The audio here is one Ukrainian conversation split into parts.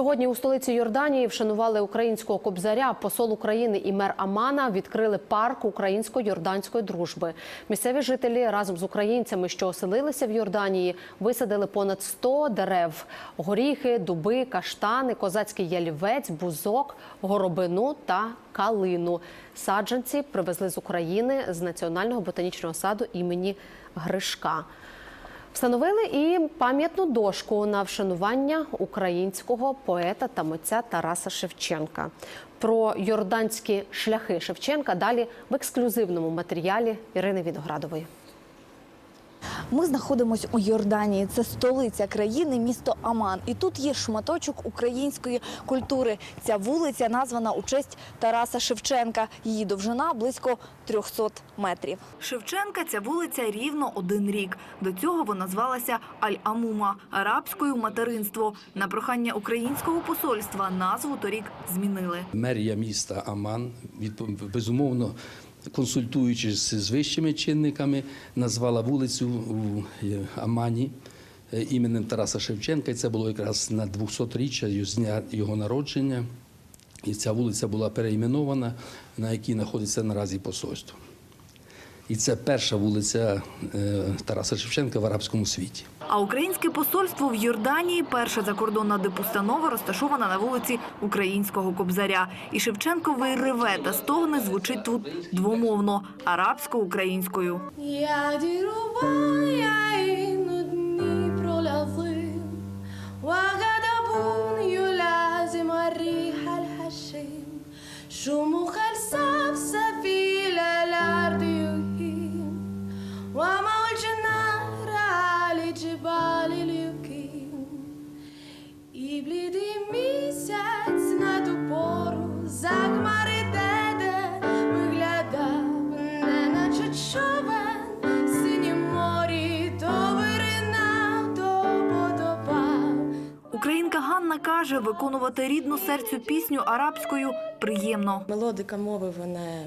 Сьогодні у столиці Йорданії вшанували українського кобзаря. Посол України і мер Амана відкрили парк українсько-йорданської дружби. Місцеві жителі разом з українцями, що оселилися в Йорданії, висадили понад 100 дерев: горіхи, дуби, каштани, козацький ялівець, бузок, горобину та калину. Саджанці привезли з України з національного ботанічного саду імені Гришка. Встановили і пам'ятну дошку на вшанування українського поета та митця Тараса Шевченка. Про йорданські шляхи Шевченка далі в ексклюзивному матеріалі Ірини Віноградової. Ми знаходимося у Йорданії. Це столиця країни, місто Аман. І тут є шматочок української культури. Ця вулиця названа у честь Тараса Шевченка. Її довжина близько 300 метрів. Шевченка ця вулиця рівно один рік. До цього вона звалася Аль-Амума арабською материнство. На прохання українського посольства назву торік змінили. Мерія міста Аман, безумовно, консультуючись з вищими чинниками, назвала вулицю у е, Амані е, іменем Тараса Шевченка. І це було якраз на 200-річчя з дня його народження. І ця вулиця була переіменована, на якій знаходиться наразі посольство. І це перша вулиця е, Тараса Шевченка в арабському світі. А українське посольство в Йорданії перша закордонна дипустанова розташована на вулиці Українського Кобзаря. І Шевченковий реве та стогне звучить тут двомовно арабсько-українською. Я діруваю І блідий місяць над упору закмари деде виглядав, неначе човен синім морі, то виринав, то подобав. Українка Ганна каже, виконувати рідну серцю пісню арабською приємно. Мелодика мови вона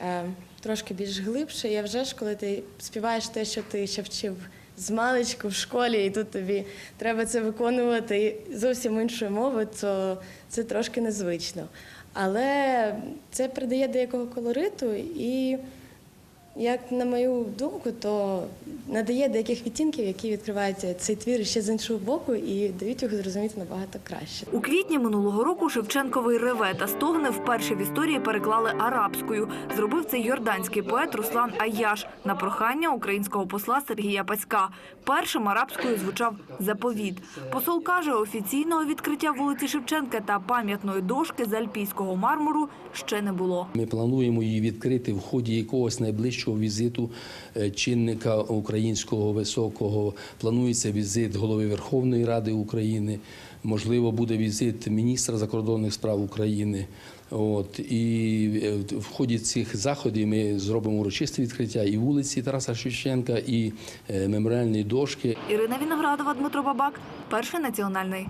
е, трошки більш глибша. І вже ж, коли ти співаєш те, що ти ще вчив з маличку в школі, і тут тобі треба це виконувати зовсім іншою мовою, то це трошки незвично. Але це придає деякого колориту і, як на мою думку, то надає деяких відтінків, які відкриваються цей твір ще з іншого боку і дають його зрозуміти набагато краще. У квітні минулого року Шевченковий реве та стогне вперше в історії переклали арабською. Зробив це йорданський поет Руслан Аяш на прохання українського посла Сергія Паська. Першим арабською звучав заповіт. Посол каже, офіційного відкриття вулиці Шевченка та пам'ятної дошки з альпійського мармуру ще не було. Ми плануємо її відкрити в ході якогось найближчого візиту е, чинника українського високого. Планується візит голови Верховної Ради України. Можливо, буде візит міністра закордонних справ України. От і е, в ході цих заходів ми зробимо урочисте відкриття і вулиці Тараса Шевченка, і е, меморіальної дошки. Ірина Віноградова, Дмитро Бабак, перший національний.